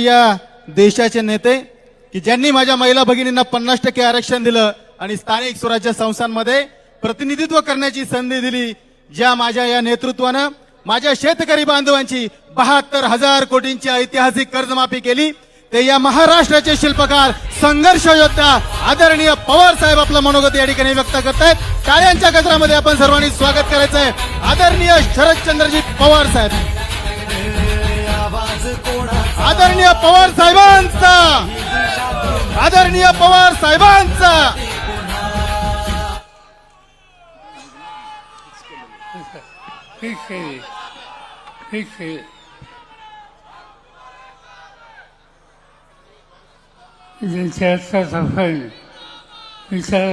या देशाचे नेते की ज्यांनी माझ्या महिला भगिनींना पन्नास टक्के आरक्षण दिलं आणि स्थानिक स्वराज्य संस्थांमध्ये प्रतिनिधित्व करण्याची संधी दिली ज्या माझ्या या नेतृत्वानं माझ्या शेतकरी बांधवांची बहात्तर हजार कोटींची ऐतिहासिक कर्जमाफी केली. ते या महाराष्ट्राचे शिल्पकार संघर्ष योद्धा आदरणीय पवार साहेब आपलं मनोगत या ठिकाणी व्यक्त करतायत. टाळ्यांच्या गजरामध्ये आपण सर्वांनी स्वागत करायचं आहे आदरणीय शरदचंद्रजी पवार साहेब. आदरणीय पवार साहेबांचा. आदरणीय पवार साहेबांचा. ठीक ठीक ज्यांचे आपण विचार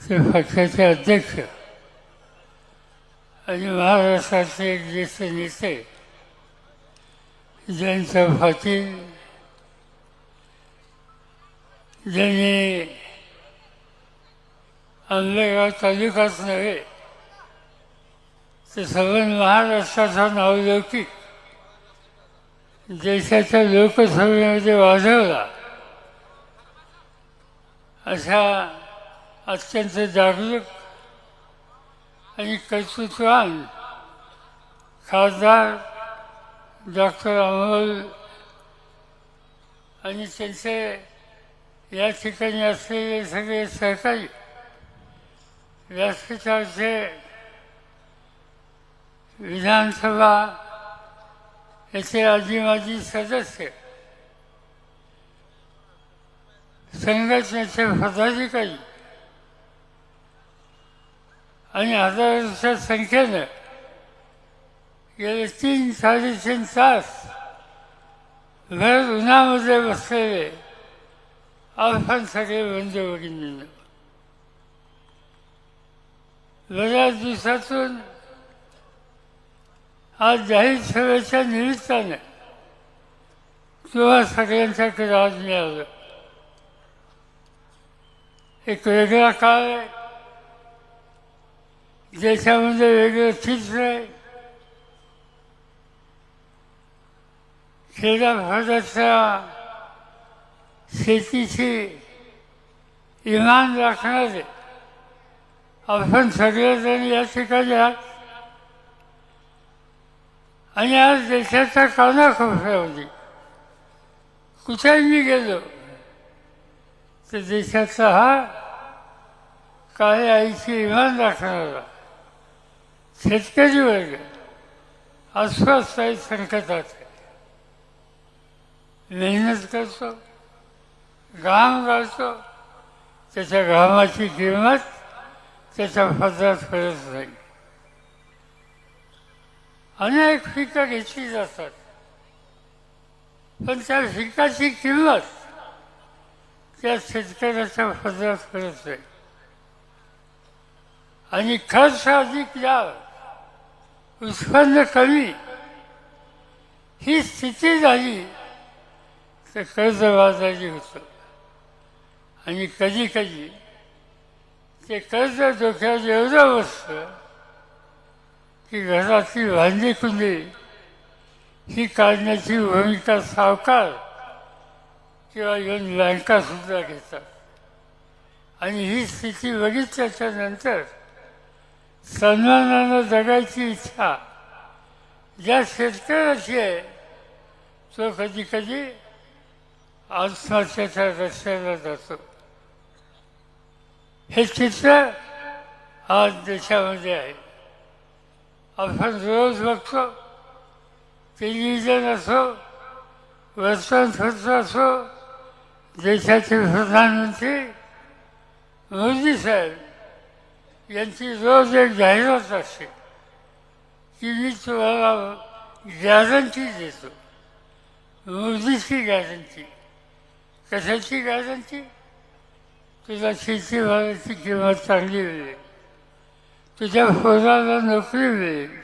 ते पक्षाचे अध्यक्ष आणि महाराष्ट्राचे ज्येष्ठ नेते ज्यांचं पाटील ज्यांनी आंबेगाव तालुकाच नव्हे ते सगळं महाराष्ट्राचा नावलौकिक देशाच्या लोकसभेमध्ये वाढवला अशा अत्यंत जागरूक आणि कर्तृत्वान खासदार डॉक्टर अमोल आणि त्यांचे या ठिकाणी असलेले सगळे सहकारी व्यासपीठाचे विधानसभा याचे आजी माजी सदस्य संघटनेचे पदाधिकारी आणि हजारांच्या संख्येनं गेले तीन साडेतीन तास घर उन्हामध्ये बसलेले आपण सगळे बंधू भगिनींना बऱ्याच दिवसातून आज जाहीर सभेच्या निमित्ताने किंवा सगळ्यांच्याकडे आज मिळालं एक वेगळा काळ आहे देशामध्ये वेगळं चित्र आहे खेड्यापाड्याच्या शेतीची इमान राखणारे आपण सगळेजण या ठिकाणी आहात. आणि आज देशाच्या कानाकोपऱ्यामध्ये कुठेही गेलो. तर देशाचा हा काही आईची इमान राखणारा शेतकरी वर्ग अस्वस्थ आहे संकटात आहे. मेहनत करतो घाम घालतो त्याच्या घामाची किंमत त्याच्या फजरात कळत नाही अनेक पिकं घेतली जातात पण त्या पिकाची किंमत त्या शेतकऱ्याच्या फजरात कळत नाही आणि खर्च अधिक लाभ उत्पन्न कमी ही स्थिती झाली ते कर्ज कर्जबाजारी होतं. आणि कधी कधी ते कर्ज डोक्यात एवढं बसतं की घरातली भांडी कुंडी ही काढण्याची भूमिका सावकार किंवा येऊन बँकासुद्धा घेतात. आणि ही स्थिती बघितल्याच्या नंतर सन्मानानं जगायची इच्छा ज्या शेतकऱ्याची आहे तो कधी कधी आत्महत्येच्या रस्त्याला जातो हे चित्र आज देशामध्ये आहे. आपण रोज बघतो टेलिव्हिजन असो वर्तमानपत्र असो देशाचे प्रधानमंत्री मोदी साहेब यांची रोज एक जाहिरात असते. की मी तुम्हाला गॅरंटी देतो. मोदीची गॅरंटी. कशाची गॅरंटी? शेती शेतीमालाची किंमत चांगली मिळेल तुझ्या पोराला नोकरी मिळेल.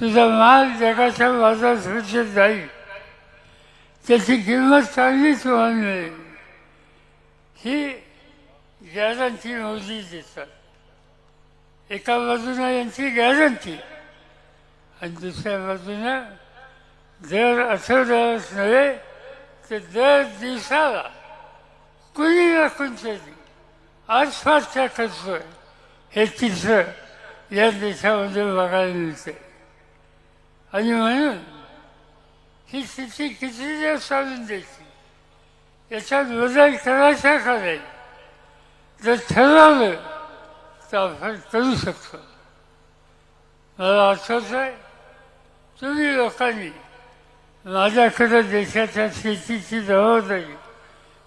तुझा माल जगाच्या बाजारपेठेत जाईल. त्याची किंमत चांगली तुम्हाला मिळेल. ही गॅरंटी मोदी देतात. एका बाजूनं यांची गॅरंटी आणि दुसऱ्या बाजूनं दर आठवड्यालाच नव्हे तर दर दिवसाला कुणी ना कोणतरी आत्महत्या करतोय हे चित्र या देशामध्ये बघायला मिळते. आणि म्हणून ही स्थिती किती दिवस चालून द्यायची? याच्यात बदल करायचा का नाही? जर ठरवलं तर आपण करू शकतो. मला आठवत आहे तुम्ही लोकांनी माझ्याकडे देशाच्या शेतीची जबाबदारी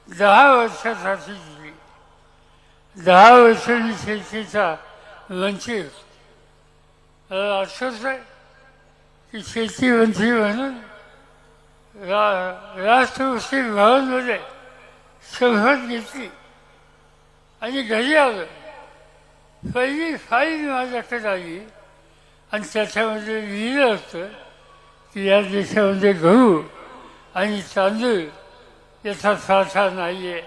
दहा वर्षासाठी दिली दहा वर्षांनी शेतीचा मंत्री होतो आहे की शेती मंत्री म्हणून रा राष्ट्रपती भवनमध्ये शपथ घेतली आणि घरी आलो. पहिली फाईल माझ्याकडे आली आणि त्याच्यामध्ये लिहिलं होतं की या देशामध्ये गहू आणि तांदूळ याचा साठा नाही आहे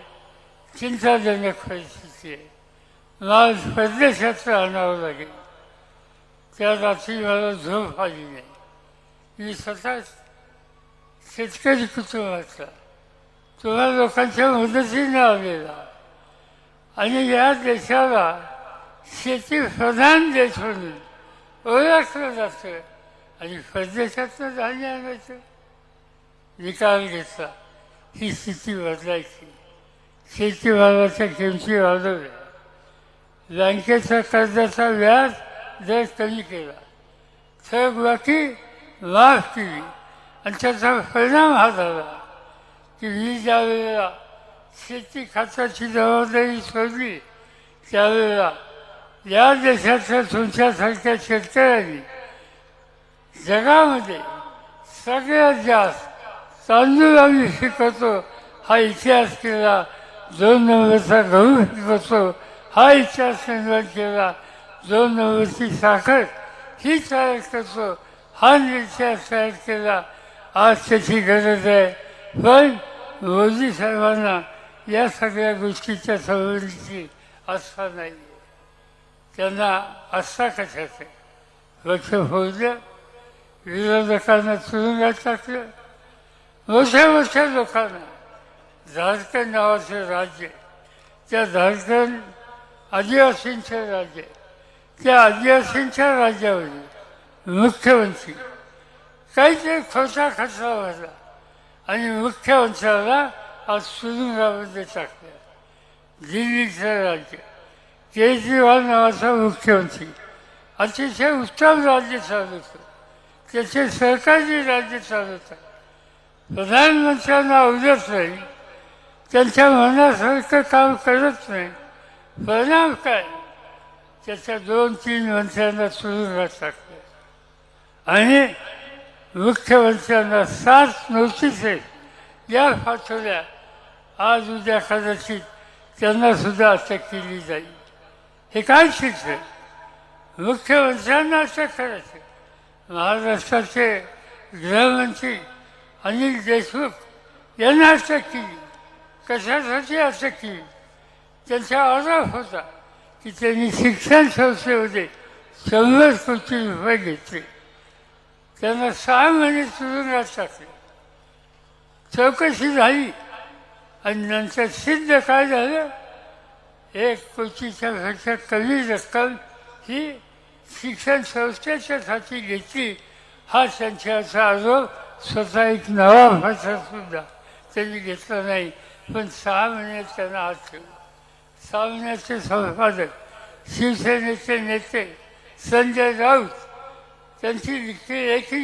चिंताजनक परिस्थिती आहे मला परदेशात आणावं लागेल. त्या रात्री मला झोप आली नाही. मी स्वतः शेतकरी कुटुंबाचा. तुम्हा लोकांच्या मदतीने आलेला आणि या देशाला शेती प्रधान देश म्हणून ओळखलं जातं. आणि परदेशातनं धान्य आणायचं. निकाल घेतला. ही स्थिती बदलायची. शेतीभावाच्या किमती वाढवल्या बँकेचा कर्जाचा व्याज दर कमी केला. थकबाकी माफ केली. आणि त्याचा परिणाम हा झाला. की मी ज्या वेळेला शेती खात्याची जबाबदारी सोडली. त्यावेळेला या देशाच्या तुमच्यासारख्या शेतकऱ्यांनी जगामध्ये सगळ्यात जास्त तांदूळ आम्ही शिकवतो हा इतिहास केला. दोन नंबरचा गहू शिकवतो. हा इतिहास निर्माण केला. दोन नंबरची साखर ही तयार करतो. हा इतिहास तयार केला. आज त्याची गरज आहे. पण मोदी साहेबांना या सगळ्या गोष्टीच्या संबंधीची आस्था नाही त्यांना आस्था कशाच लक्ष लक्ष द्या. विरोधकांना तुरुंगात टाकलं मोठ्या मोठ्या लोकांना झारखंड नावाचं राज्य त्या झारखंड आदिवासींचं राज्य त्या आदिवासींच्या राज्यामध्ये मुख्यमंत्री काहीतरी खोटा खचला भरला आणि मुख्यमंत्र्याला आज तुरुंगामध्ये टाकलं. दिल्लीचं राज्य केजरीवाल नावाचा मुख्यमंत्री अतिशय उत्तम राज्य चालू होतं त्याचे सरकारी राज्य चालवतात प्रधानमंत्र्यांना अवजत नाही त्यांच्या मनासारखं काम करत नाही. परिणाम काय? त्याच्या दोन तीन मंत्र्यांना तुरुंगात टाकलं आणि मुख्यमंत्र्यांना सात नोटिसेस या पाठवल्या. आज उद्या कदाचित त्यांना सुद्धा अटक केली जाईल. हे काय शिकलं मुख्यमंत्र्यांना अटक करायचं. महाराष्ट्राचे गृहमंत्री अनिल देशमुख यांना अटक केली कशासाठी अटक केली त्यांचा आरोप होता की त्यांनी शिक्षण संस्थेमध्ये शंभर कोटी रुपये घेतले. त्यांना सहा महिने तुरुंगात टाकले चौकशी झाली आणि नंतर सिद्ध काय झालं? एक कोटीच्या पेक्षा कमी रक्कम ही शिक्षण संस्थेच्यासाठी घेतली. हा त्यांच्याचा आरोप स्वतः एक नवाबाचा सुद्धा त्यांनी घेतला नाही पण सहा महिन्यात त्यांना हात ठेवला. सहा महिन्याचे संपादक शिवसेनेचे नेते संजय राऊत त्यांची लिखी लेखी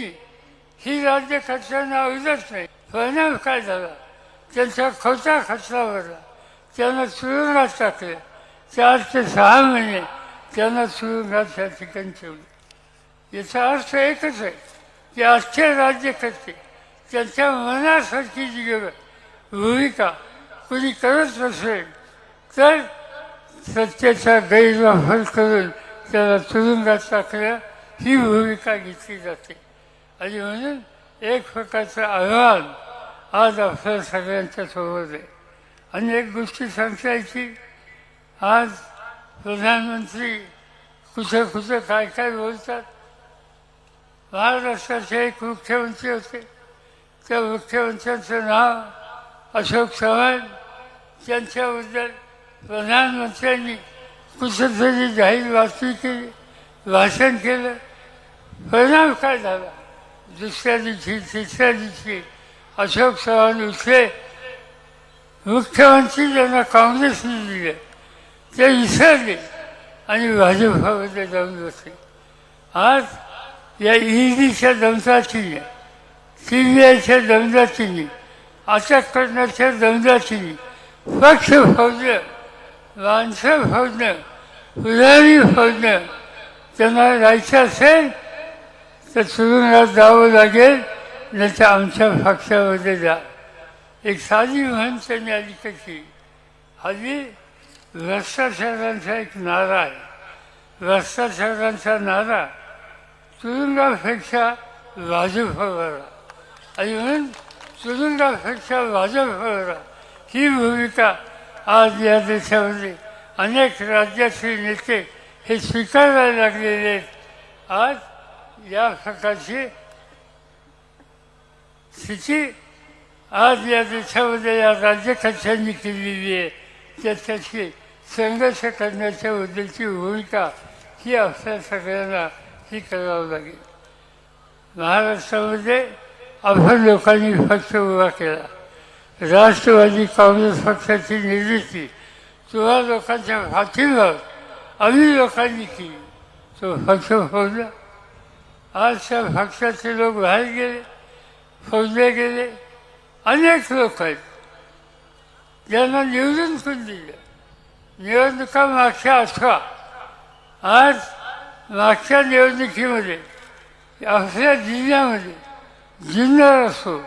ही राज्यकर्त्यांना आवडत नाही. परिणाम काय झाला? त्यांचा खोटा खर्चा भरला त्यांना सुरुवात टाकले चार ते सहा महिने त्यांना तुरुंगात त्या ठिकाणी ठेवले. याचा अर्थ एकच आहे की आजचे राज्यकर्ते त्यांच्या मनासारखी जी भूमिका कुणी करत नसेल तर सत्तेचा गैरवापर करून त्याला तुरुंगात टाकल्या ही भूमिका घेतली जाते. आणि म्हणून एक प्रकारचं आव्हान आज आपल्या सगळ्यांच्या सोबत आहे. अनेक गोष्टी सांगता येतील आज प्रधानमंत्री कुठं कुठे काय काय बोलतात? महाराष्ट्राचे एक मुख्यमंत्री होते. त्या मुख्यमंत्र्यांचं नाव अशोक चव्हाण. त्यांच्याबद्दल प्रधानमंत्र्यांनी कुठंतरी जाहीर बातमी केली भाषण केलं. परिणाम काय झाला? दुसऱ्या दिवशी तिसऱ्या दिवशी अशोक चव्हाण उठले मुख्यमंत्री ज्यांना काँग्रेसने दिले. ते विसरले आणि भाजपामध्ये जाऊन बसले. आज या ईडीच्या दमदाटीने सी बी आयच्या दमदाटीने अटक करण्याच्या दमदाटीने पक्ष फौजनं माणसं फौजनं पुजारी फौजनं त्यांना जायचं असेल तर तुरुंगात जावं लागेल नाही तर आमच्या पक्षामध्ये जा. एक साधी म्हण त्यांनी आली कशी हल्ली भ्रष्टाचारांचा एक नारा आहे भ्रष्टाचारांचा नारा तुरुंगापेक्षा भाजपवर आणि म्हणून तुरुंगापेक्षा भाजपवर ही भूमिका आज या देशामध्ये अनेक राज्याचे नेते हे स्वीकारायला लागलेले आहेत. आज या प्रकारची स्थिती आज या देशामध्ये या राज्यकक्षांनी केलेली आहे. त्याच्याशी संघर्ष करण्याच्या बद्दलची भूमिका ही आपल्या सगळ्यांना ही करावं लागेल. महाराष्ट्रामध्ये आपण लोकांनी पक्ष उभा केला. राष्ट्रवादी काँग्रेस पक्षाची निर्मिती किंवा लोकांच्या पाठीवर आम्ही लोकांनी केली तो पक्ष फोडला. आज त्या पक्षाचे लोक बाहेर गेले फोडले गेले. अनेक लोक आहेत. ज्यांना निवडून पण दिलं? निवडणुका मागच्या अठरा आज मागच्या निवडणुकीमध्ये आपल्या जिल्ह्यामध्ये जुन्नर असो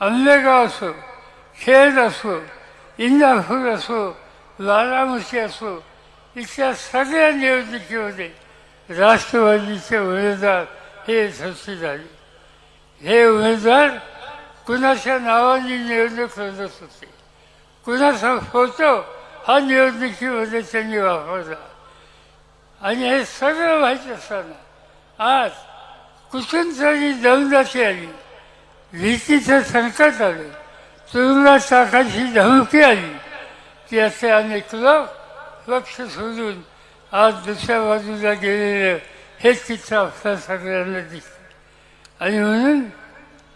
आंबेगाव असो खेड असो इंदापूर असो बारामती असो इथल्या सगळ्या निवडणुकीमध्ये राष्ट्रवादीचे उमेदवार हे यशस्वी झाले हे उमेदवार कुणाच्या नावाने निवडणूक लढत होते? कुणाचा फोटो हा निवडणुकीमध्ये त्यांनी वापरला आणि हे सगळं माहीत असताना आज कुठून तरी दमदाची आली भीतीचं संकट आलं तुरुंगात टाकायची धमकी आली की असे अनेक लोक लक्ष सोडून आज दुसऱ्या बाजूला गेलेलं हे चित्र आपल्या सगळ्यांना दिसतं आणि म्हणून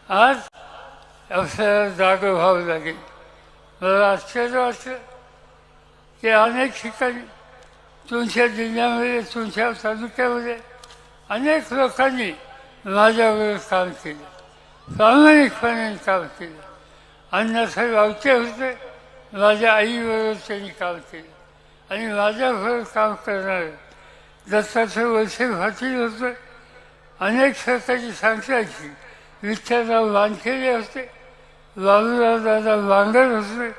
आज आपल्याला जागं व्हावं लागेल मला आश्चर्य वाटतं ते अनेक ठिकाणी तुमच्या जिल्ह्यामध्ये तुमच्या तालुक्यामध्ये अनेक लोकांनी माझ्याबरोबर काम केलं प्रामाणिकपणे काम केलं. अण्णासाहेब आवते होते माझ्या आईबरोबर त्यांनी काम केलं. आणि माझ्याबरोबर काम करणारे दत्ताचं वळसे पाटील होतं अनेक सरकारी सांगतायची विठ्ठलराव वानखेडे होते बाबूराव दादा वांगर होते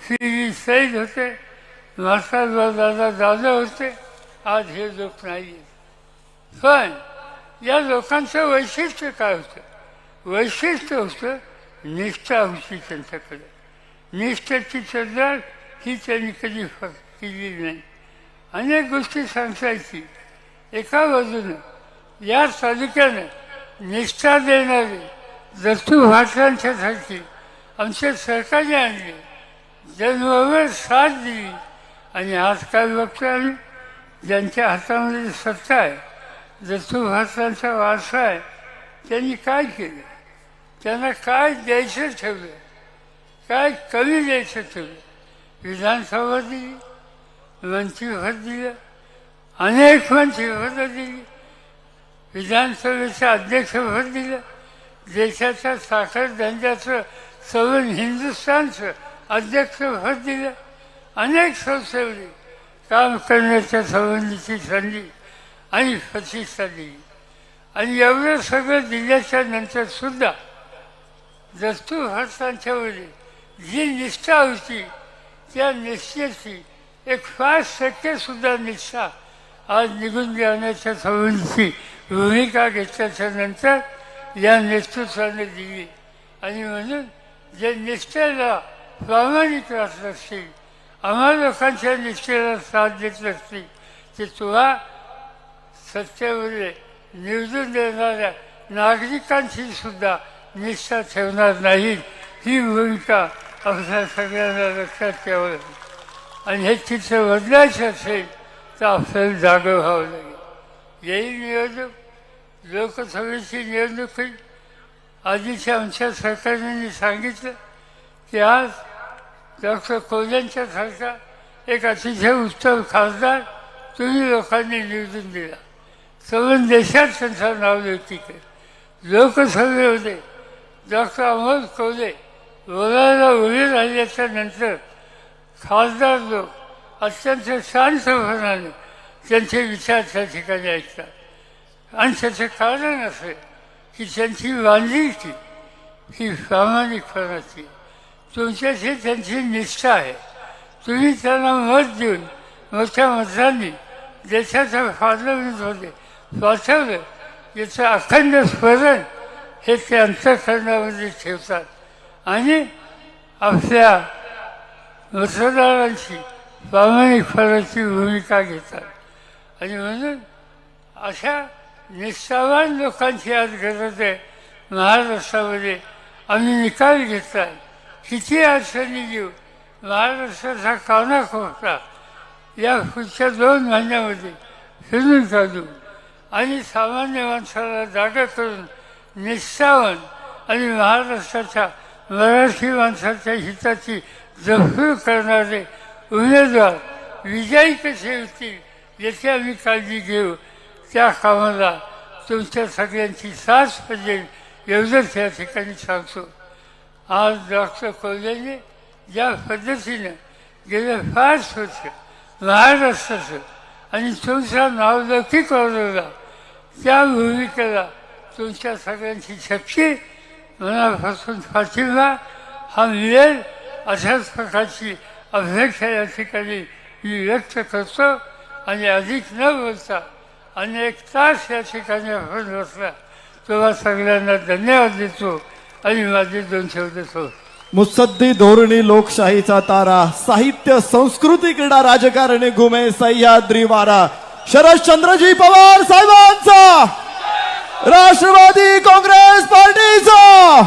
श्री सैद होते मास्टरराव दादा दादा होते. आज हे लोक नाही पण या लोकांचं वैशिष्ट्य काय होतं? वैशिष्ट्य होतं निष्ठा होती त्यांच्याकडे. निष्ठाची चर्चा ही त्यांनी कधी फक्त केली नाही. अनेक गोष्टी सांगायची. एका बाजूनं या तालुक्यानं निष्ठा देणारे दत्तू भाटलांच्यासाठी आमचे सरकारने आणले. जन्मभर साथ दिली. आणि आज काय बघतो आम्ही ज्यांच्या हातामध्ये सत्ता आहे दत्तू भाटलांचा वारसा आहे त्यांनी काय केलं? त्यांना काय द्यायचं ठेवलं काय कमी द्यायचं ठेवलं विधानसभा दिली मंत्रिपद दिलं अनेक मंत्रिपदं दिली विधानसभेचं अध्यक्षपद दिलं देशाच्या साखर धंद्याचं सवन हिंदुस्थानचं अध्यक्षपद दिलं. अनेक संस्थेमध्ये काम करण्याच्या संबंधीची संधी आणि प्रतिष्ठा दिली आणि एवढं सगळं दिल्याच्या नंतर सुद्धा दस्तू जी निष्ठा होती त्या निष्ठेची एक पाच टक्के सुद्धा निष्ठा आज निघून जाण्याच्या संबंधीची भूमिका घेतल्याच्या नंतर या नेतृत्वाने दिली. आणि म्हणून जे निष्ठेला प्रामाणिक राहत असतील आम्हा लोकांच्या निष्ठेला साथ देत असतील की तुला सत्तेमध्ये निवडून देणाऱ्या नागरिकांची सुद्धा निष्ठा ठेवणार नाही. ही भूमिका आपल्या सगळ्यांना लक्षात ठेवावं लागेल. आणि हे चित्र बदलायचं असेल तर आपल्याला जागं व्हावं लागेल. येईल निवडणूक लोकसभेची निवडणूक होईल. आधीच्या आमच्या सरकारने सांगितलं की आज डॉक्टर कोल्यांच्या सारखा एक अतिशय उत्तम खासदार तुम्ही लोकांनी निवडून दिला. सगळं देशात त्यांचं नाव लौकिक आहे लोकसभेमध्ये डॉक्टर अमोल कोल्हे बोलायला उभे राहिल्याच्या नंतर खासदार लोक अत्यंत शांतपणाने त्यांचे विचार त्या ठिकाणी ऐकतात. आणि त्याचं कारण असं की त्यांची बांधिलकी ही प्रामाणिकपणाची. तुमच्याशी त्यांची निष्ठा आहे. तुम्ही त्यांना मत देऊन मोठ्या मतांनी देशाच्या होते. पाठवलं याचं अखंड स्मरण हे ते अंतःकरणामध्ये ठेवतात. आणि आपल्या मतदारांची प्रामाणिकपणाची भूमिका घेतात. आणि म्हणून अशा निष्ठावान लोकांची आज गरज आहे. महाराष्ट्रामध्ये आम्ही निकाल घेतला किती अडचणी देऊ महाराष्ट्राचा कानाकोपरा या पुढच्या दोन महिन्यामध्ये फिरून काढू आणि सामान्य माणसाला जागा करून निष्ठावन आणि महाराष्ट्राच्या मराठी माणसाच्या हिताची जपून करणारे उमेदवार विजयी कसे होतील याची आम्ही काळजी घेऊ. त्या कामाला तुमच्या सगळ्यांची साथ पाहिजे एवढंच या ठिकाणी सांगतो. आज डॉक्टर कोल्हेने ज्या पद्धतीनं गेलं पाच वर्ष महाराष्ट्राचं आणि तुमचा नावलौकिक वाढवला त्या भूमिकेला तुमच्या सगळ्यांची शक्ती मनापासून पाठिंबा हा मिळेल अशाच प्रकारची अपेक्षा या ठिकाणी मी व्यक्त करतो. आणि अधिक न बोलता अनेक तास या ठिकाणी आपण बसला. तेव्हा सगळ्यांना धन्यवाद देतो. आणि माझे दोन शब्द सोडतो धोरणी लोकशाहीचा तारा साहित्य संस्कृती क्रीडा राजकारणी घुमे सह्याद्री वारा. शरदचंद्रजी पवार साहेबांचा. राष्ट्रवादी काँग्रेस पार्टीचा.